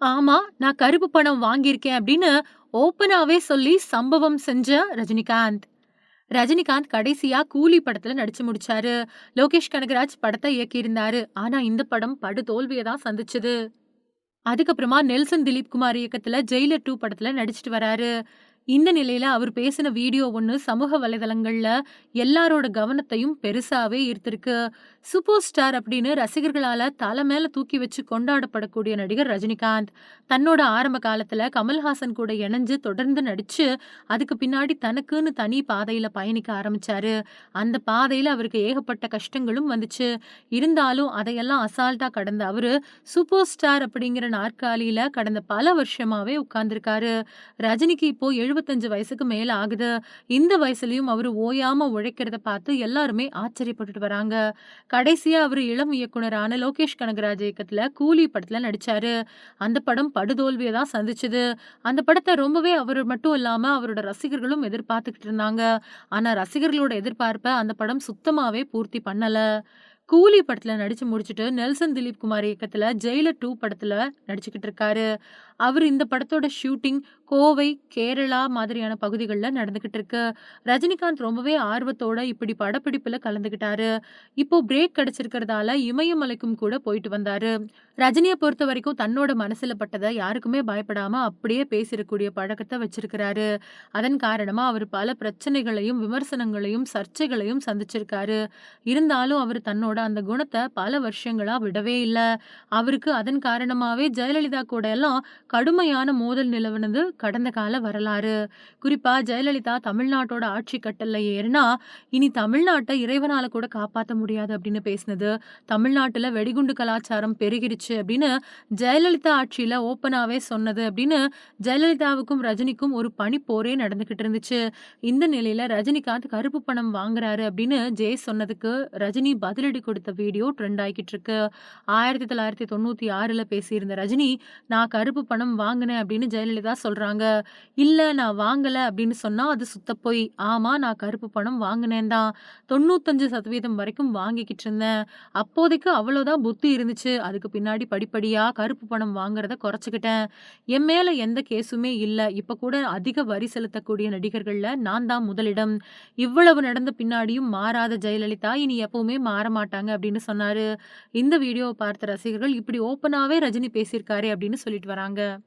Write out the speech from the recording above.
ஆமா, நான் கருப்பு பணம் வாங்கியிருக்கேன் அப்படின்னு ஓப்பனாவே சொல்லி சம்பவம் செஞ்ச ரஜினிகாந்த். ரஜினிகாந்த் கடைசியா கூலி படத்துல நடிச்சு முடிச்சாரு. லோகேஷ் கனகராஜ் படத்தை இயக்கியிருந்தாரு. ஆனா இந்த படம் படு தோல்வியை தான் சந்திச்சது. அதுக்கப்புறமா நெல்சன் திலீப் குமார் இயக்கத்துல ஜெயிலர் டூ படத்துல நடிச்சுட்டு வராரு. இந்த நிலையில அவர் பேசின வீடியோ ஒன்று சமூக வலைதளங்கள்ல எல்லாரோட கவனத்தையும் பெருசாவே ஈர்த்திருக்கு. சூப்பர் ஸ்டார் அப்படின்னு ரசிகர்களால தலை மேல தூக்கி வச்சு கொண்டாடப்படக்கூடிய நடிகர் ரஜினிகாந்த். தன்னோட ஆரம்ப காலத்துல கமல்ஹாசன் கூட இணைஞ்சு தொடர்ந்து நடிச்சு, அதுக்கு பின்னாடி தனக்குன்னு தனி பாதையில பயணிக்க ஆரம்பிச்சாரு. அந்த பாதையில அவருக்கு ஏகப்பட்ட கஷ்டங்களும் வந்துச்சு. இருந்தாலும் அதையெல்லாம் அசால்ட்டா கடந்த அவரு, சூப்பர் ஸ்டார் அப்படிங்கிற நாற்காலியில கடந்த பல வருஷமாவே உட்கார்ந்திருக்காரு. ரஜினிக்கு இப்போ 75 வயசுக்கு மேல ஆகுது. இந்த வயசுலயும் அவரு ஓயாம உழைக்கிறத பார்த்து எல்லாருமே ஆச்சரியப்பட்டுட்டு வராங்க. கடைசியா அவரு இளம் இயக்குனரான லோகேஷ் கனகராஜ் இயக்கத்துல கூலி படத்துல நடிச்சாரு. அந்த படம் படுதோல்வியை தான் சந்திச்சது. அந்த படத்தை ரொம்பவே அவர் மட்டும் இல்லாம அவரோட ரசிகர்களும் எதிர்பார்த்துக்கிட்டு இருந்தாங்க. ஆனா ரசிகர்களோட எதிர்பார்ப்ப அந்த படம் சுத்தமாவே பூர்த்தி பண்ணல. கூலி படத்துல நடிச்சு முடிச்சுட்டு நெல்சன் திலீப் குமார் இயக்கத்துல ஜெயிலர் டூ படத்துல நடிச்சுக்கிட்டு இருக்காரு. அவர் இந்த படத்தோட ஷூட்டிங் கோவை, கேரளா மாதிரியான பகுதிகளில் நடந்துக்கிட்டு இருக்கு. ரஜினிகாந்த் ரொம்பவே ஆர்வத்தோட இப்படி படப்பிடிப்பில் கலந்துக்கிட்டாரு. இப்போ பிரேக் கிடைச்சிருக்கிறதால இமயமலைக்கும் கூட போயிட்டு வந்தாரு. பொறுத்த வரைக்கும் தன்னோட மனசுல பட்டதை யாருக்குமே பயப்படாம அப்படியே பேசிடக்கூடிய பழக்கத்தை வச்சிருக்கிறாரு. அதன் காரணமா அவர் பல பிரச்சனைகளையும், விமர்சனங்களையும், சர்ச்சைகளையும் சந்திச்சிருக்காரு. இருந்தாலும் அவர் தன்னோட அந்த குணத்தை பல வருஷங்களா விடவே இல்லை அவருக்கு அதன் காரணமாவே ஜெயலலிதா கூட எல்லாம் கடுமையான மோதல் நிலவுனது கடந்த கால வரலாறு. குறிப்பா ஜெயலலிதா தமிழ்நாட்டோட ஆட்சி கட்டில்ல ஏறினா இனி தமிழ்நாட்டை இறைவனால கூட காப்பாற்ற முடியாது அப்படின்னு பேசினது, தமிழ்நாட்டுல வெடிகுண்டு கலாச்சாரம் பெருகிருச்சு அப்படின்னு ஜெயலலிதா ஆட்சியில ஓப்பனாவே சொன்னது அப்படின்னு ஜெயலலிதாவுக்கும், ரஜினிக்கும் ஒரு பனிப்போரே நடந்துகிட்டு இருந்துச்சு. இந்த நிலையில ரஜினிகாந்த் கருப்பு பணம் வாங்குறாரு அப்படின்னு ஜெய் சொன்னதுக்கு ரஜினி பதிலடி கொடுத்த வீடியோ ட்ரெண்ட் ஆகிக்கிட்டு இருக்கு. 1996ல பேசியிருந்த ரஜினி, நான் கருப்பு பணம் பணம் வாங்கினேன் அப்படின்னு ஜெயலலிதா சொல்கிறாங்க இல்லை நான் வாங்கலை அப்படின்னு சொன்னால் அது சுத்தப் ஆமாம் நான் கருப்பு பணம் வாங்கினேன் தான். 95% வரைக்கும் வாங்கிக்கிட்டு இருந்தேன். அப்போதைக்கு அவ்வளோதான் புத்தி இருந்துச்சு. அதுக்கு பின்னாடி படிப்படியாக கருப்பு பணம் வாங்குறத குறைச்சிக்கிட்டேன் என் மேலே எந்த கேஸுமே இல்லை இப்போ கூட அதிக வரி செலுத்தக்கூடிய நடிகர்களில் நான் தான் முதலிடம். இவ்வளவு நடந்த பின்னாடியும் மாறாத ஜெயலலிதா இனி எப்பவுமே மாறமாட்டாங்க அப்படின்னு சொன்னாரு. இந்த வீடியோவை பார்த்த ரசிகர்கள் இப்படி ஓப்பனாகவே ரஜினி பேசியிருக்காரு அப்படின்னு சொல்லிட்டு வராங்க. eine